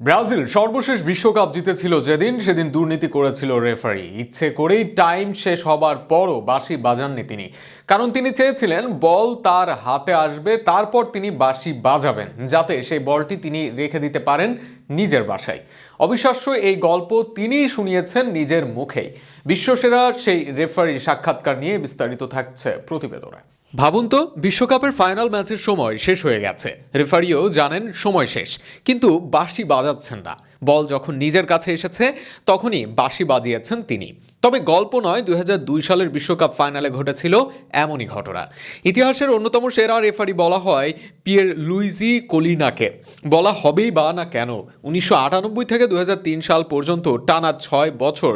Brazil সর্বশেষ বিশ্বকাপ জিতেছিল যেদিন, সেদিন দুর্নীতি করেছিল রেফারি। ইচ্ছে করেই টাইম শেষ হবার পরও বাঁশি বাজাননি তিনি। কারণ তিনি চেয়েছিলেন বল তার হাতে আসবে, তারপর তিনি বাঁশি বাজাবেন, যাতে সেই বলটি তিনি রেখে দিতে পারেন নিজের বাসায়। অবিশ্বাস্য এই গল্প তিনিই শুনিয়েছেন নিজের মুখেই। বিশ্বসেরা সেই রেফারি সাক্ষাৎকার নিয়ে বিস্তারিত থাকছে প্রতিবেদনে ভাবুন তো, বিশ্বকাপের ফাইনাল ম্যাচের সময় শেষ হয়ে গেছে। রেফারিও জানেন সময় শেষ, কিন্তু বাঁশি বাজাচ্ছেন না। বল যখন নিজের কাছে এসেছে, তখনই বাঁশি বাজিয়েছেন তিনি। তবে গল্প নয়, দুই সালের বিশ্বকাপ ফাইনালে ঘটেছিল এমনই ঘটনা। ইতিহাসের অন্যতম সেরা রেফারি বলা হয় পিয়ের লুইজি কোলিনাকে। বলা হবেই বা না কেন, উনিশশো আটানব্বই থেকে দু হাজার তিন সাল পর্যন্ত টানা ছয় বছর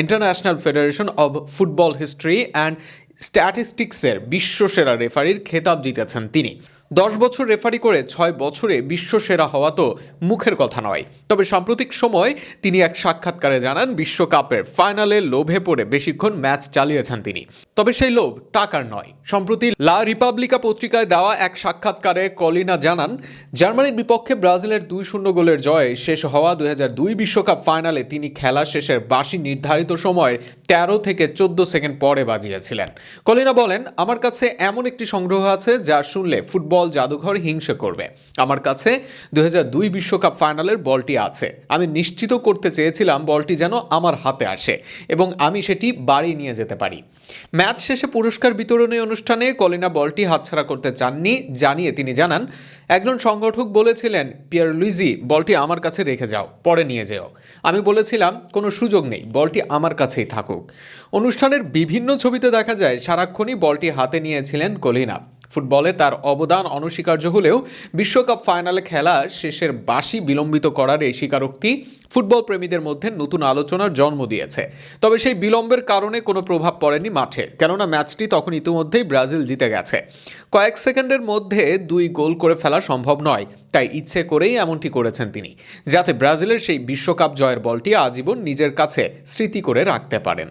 international federation of football history and স্ট্যাটিস্টিক্সের বিশ্বসেরা রেফারির খেতাব জিতেছেন তিনি। দশ বছর রেফারি করে ছয় বছরে বিশ্বসেরা হওয়া তো মুখের কথা নয়। তবে সাম্প্রতিক সময় তিনি এক সাক্ষাৎকারে জানান, বিশ্বকাপের ফাইনালে লোভে পড়ে বেশিক্ষণ ম্যাচ চালিয়েছেন তিনি। তবে সেই লোভ টাকার নয়। সম্প্রতি লা রিপাবলিকা পত্রিকায় দেওয়া এক সাক্ষাৎকারে কলিনা জানান, জার্মানির বিপক্ষে ব্রাজিলের দুই শূন্য গোলের জয়ে শেষ হওয়া দুই বিশ্বকাপ ফাইনালে তিনি খেলা শেষের বাসি নির্ধারিত সময়ের তেরো থেকে চোদ্দ সেকেন্ড পরে বাজিয়েছিলেন। কলিনা বলেন, আমার কাছে এমন একটি সংগ্রহ আছে যা শুনলে ফুটবল জাদুঘর হিংসে করবে। আমার কাছে দুই বিশ্বকাপ ফাইনালের বলটি আছে। আমি নিশ্চিত করতে চেয়েছিলাম বলটি যেন আমার হাতে আসে এবং আমি সেটি বাড়ি নিয়ে যেতে পারি। ম্যাচ শেষে পুরস্কার বিতরণী অনুষ্ঠানে কলিনা বলটি হাতছাড়া করতে চাননি, জানিয়ে তিনি জানান, একজন সংগঠক বলেছিলেন, পিয়ার লুইজি, বলটি আমার কাছে রেখে যাও, পরে নিয়ে যেও। আমি বলেছিলাম, কোনো সুযোগ নেই, বলটি আমার কাছেই থাকুক। অনুষ্ঠানের বিভিন্ন ছবিতে দেখা যায়, সারাক্ষণই বলটি হাতে নিয়েছিলেন কলিনা। ফুটবলে তার অবদান অনস্বীকার্য হলেও বিশ্বকাপ ফাইনালে খেলা শেষের বাসি বিলম্বিত করার এই স্বীকারোক্তি ফুটবল প্রেমীদের মধ্যে নতুন আলোচনার জন্ম দিয়েছে। তবে সেই বিলম্বের কারণে কোনো প্রভাব পড়েনি মাঠে, কেননা ম্যাচটি তখন ইতিমধ্যেই ব্রাজিল জিতে গেছে। কয়েক সেকেন্ডের মধ্যে দুই গোল করে ফেলা সম্ভব নয়, তাই ইচ্ছে করেই এমনটি করেছেন তিনি, যাতে ব্রাজিলের সেই বিশ্বকাপ জয়ের বলটি আজীবন নিজের কাছে স্মৃতি করে রাখতে পারেন।